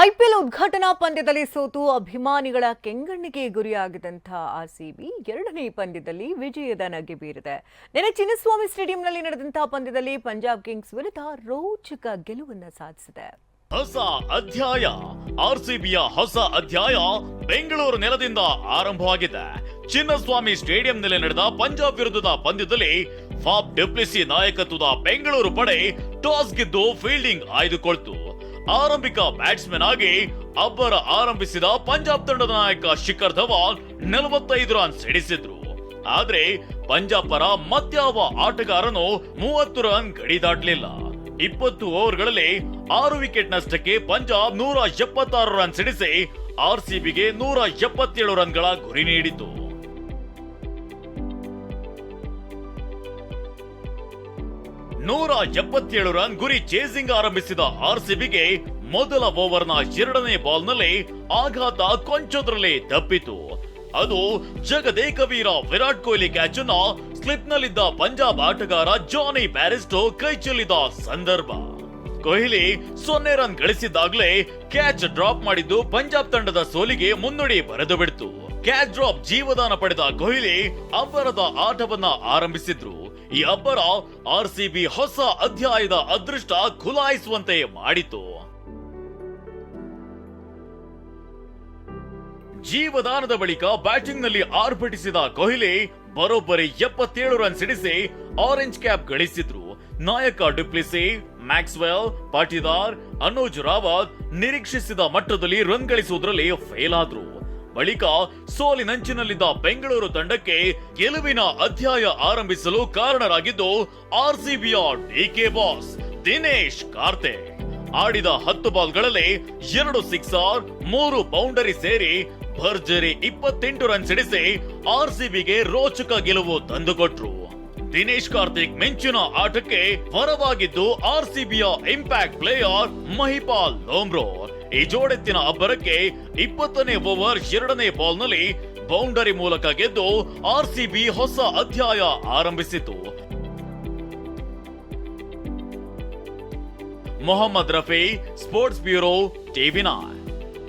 IPL ಉದ್ಘಾಟನಾ ಪಂದ್ಯದಲ್ಲಿ ಸೋತು ಅಭಿಮಾನಿಗಳ ಕೆಂಗಣ್ಣಿಗೆ ಗುರಿಯಾಗಿದ್ದಂಥ ಆರ್ಸಿಬಿ ಎರಡನೇ ಪಂದ್ಯದಲ್ಲಿ ವಿಜಯದ ನಗೆ ಬೀರಿದೆ. ನಿನ್ನೆ ಚಿನ್ನಸ್ವಾಮಿ ಸ್ಟೇಡಿಯಂನಲ್ಲಿ ನಡೆದಂತಹ ಪಂದ್ಯದಲ್ಲಿ ಪಂಜಾಬ್ ಕಿಂಗ್ಸ್ ವಿರುದ್ಧ ರೋಚಕ ಗೆಲುವನ್ನು ಸಾಧಿಸಿದೆ. ಹೊಸ ಅಧ್ಯಾಯ, ಆರ್ಸಿಬಿಯ ಹೊಸ ಅಧ್ಯಾಯ ಬೆಂಗಳೂರು ನೆಲದಿಂದ ಆರಂಭವಾಗಿದೆ. ಚಿನ್ನಸ್ವಾಮಿ ಸ್ಟೇಡಿಯಂನಲ್ಲಿ ನಡೆದ ಪಂಜಾಬ್ ವಿರುದ್ಧದ ಪಂದ್ಯದಲ್ಲಿ ಫಾಪ್ ಡೆಪ್ಲಿಸಿ ನಾಯಕತ್ವದ ಬೆಂಗಳೂರು ಪಡೆ ಟಾಸ್ ಗೆದ್ದು ಫೀಲ್ಡಿಂಗ್ ಆಯ್ದುಕೊಳ್ತು. ಆರಂಭಿಕ ಬ್ಯಾಟ್ಸ್ಮನ್ ಆಗಿ ಅಬ್ಬರ ಆರಂಭಿಸಿದ ಪಂಜಾಬ್ ತಂಡದ ನಾಯಕ ಶಿಖರ್ ಧವಾನ್ ನಲವತ್ತೈದು ರನ್ ಸಿಡಿಸಿದ್ರು ಆದ್ರೆ ಪಂಜಾಬ್ ಪರ ಮತ್ಯಾವ ಆಟಗಾರನು ಮೂವತ್ತು ರನ್ ಗಡಿ ದಾಟಲಿಲ್ಲ ಇಪ್ಪತ್ತು ಓವರ್ಗಳಲ್ಲಿ ಆರು ವಿಕೆಟ್ ನಷ್ಟಕ್ಕೆ ಪಂಜಾಬ್ ನೂರ ಎಪ್ಪತ್ತಾರು ರನ್ ಸಿಡಿಸಿ ಆರ್ಸಿಬಿಗೆ ನೂರ ಎಪ್ಪತ್ತೇಳು ರನ್ಗಳ ಗುರಿ ನೀಡಿತು. ನೂರ ಎಪ್ಪತ್ತೇಳು ರನ್ ಗುರಿ ಚೇಸಿಂಗ್ ಆರಂಭಿಸಿದ ಆರ್ಸಿಬಿಗೆ ಮೊದಲ ಓವರ್ನ ಎರಡನೇ ಬಾಲ್ನಲ್ಲಿ ಆಘಾತ ಕೊಂಚದ್ರಲ್ಲಿ ತಪ್ಪಿತು. ಅದು ಜಗದೇಕವೀರ ವಿರಾಟ್ ಕೊಹ್ಲಿ ಕ್ಯಾಚ್ ಅನ್ನ ಸ್ಲಿಪ್ನಲ್ಲಿದ್ದ ಪಂಜಾಬ್ ಆಟಗಾರ ಜಾನಿ ಬ್ಯಾರಿಸ್ಟೋ ಕೈ ಚೆಲ್ಲಿದ ಸಂದರ್ಭ. ಕೊಹ್ಲಿ ಸೊನ್ನೆ ರನ್ ಗಳಿಸಿದಾಗಲೇ ಕ್ಯಾಚ್ ಡ್ರಾಪ್ ಮಾಡಿದ್ದು ಪಂಜಾಬ್ ತಂಡದ ಸೋಲಿಗೆ ಮುನ್ನುಡಿ ಬರೆದು ಬಿಡ್ತು. ಕ್ಯಾಚ್ ಡ್ರಾಪ್ ಜೀವದಾನ ಪಡೆದ ಕೊಹ್ಲಿ ಅಬ್ಬರದ ಆಟವನ್ನ ಆರಂಭಿಸಿದ್ರು. ಈ ಅಬ್ಬರ ಬಿ ಹೊಸ ಅಧ್ಯಾಯದ ಅದೃಷ್ಟ ಖುಲಾಯಿಸುವಂತೆ ಮಾಡಿತು. ಜೀವದಾನದ ಬಳಿಕ ಬ್ಯಾಟಿಂಗ್ನಲ್ಲಿ ಆರ್ಭಟಿಸಿದ ಕೊಹ್ಲಿ ಬರೋಬ್ಬರಿ ಎಪ್ಪತ್ತೇಳು ರನ್ ಸಿಡಿಸಿ ಆರೆಂಜ್ ಕ್ಯಾಪ್ ಗಳಿಸಿದ್ರು. ನಾಯಕ du Plessis, Maxwell, Patidar, Anuj Rawat ನಿರೀಕ್ಷಿಸಿದ ಮಟ್ಟದಲ್ಲಿ ರನ್ ಗಳಿಸುವುದರಲ್ಲಿ ಫೇಲ್ ಆದ್ರು ಬಳಿಕ ಸೋಲಿನಂಚಿನಲ್ಲಿದ್ದ ಬೆಂಗಳೂರು ತಂಡಕ್ಕೆ ಗೆಲುವಿನ ಅಧ್ಯಾಯ ಆರಂಭಿಸಲು ಕಾರಣರಾಗಿದ್ದು ಆರ್ಸಿಬಿಯ ಡಿಕೆ ಬಾಸ್ ದಿನೇಶ್ ಕಾರ್ತೆ. ಆಡಿದ ಹತ್ತು ಬಾಲ್ಗಳಲ್ಲಿ ಎರಡು ಸಿಕ್ಸರ್, ಮೂರು ಬೌಂಡರಿ ಸೇರಿ ಭರ್ಜರಿ ಇಪ್ಪತ್ತೆಂಟು ರನ್ ಸಿಡಿಸಿ ಆರ್ಸಿಬಿಗೆ ರೋಚಕ ಗೆಲುವು ತಂದುಕೊಟ್ರು. ದಿನೇಶ್ ಕಾರ್ತಿಕ್ ಮೆಂಚಿನ ಆಟಕ್ಕೆ ಹೊರವಾಗಿದ್ದು ಆರ್ಸಿಬಿಯ ಇಂಪ್ಯಾಕ್ಟ್ ಪ್ಲೇಯರ್ ಮಹಿಪಾಲ್ ಲೋಮ್ರೋ. ಈ ಜೋಡೆತ್ತಿನ ಅಬ್ಬರಕ್ಕೆ ಇಪ್ಪತ್ತನೇ ಓವರ್ ಎರಡನೇ ಬಾಲ್ನಲ್ಲಿ ಬೌಂಡರಿ ಮೂಲಕ ಗೆದ್ದು ಆರ್ಸಿಬಿ ಹೊಸ ಅಧ್ಯಾಯ ಆರಂಭಿಸಿತು. Mohammed Rafi, sports bureau TV nine.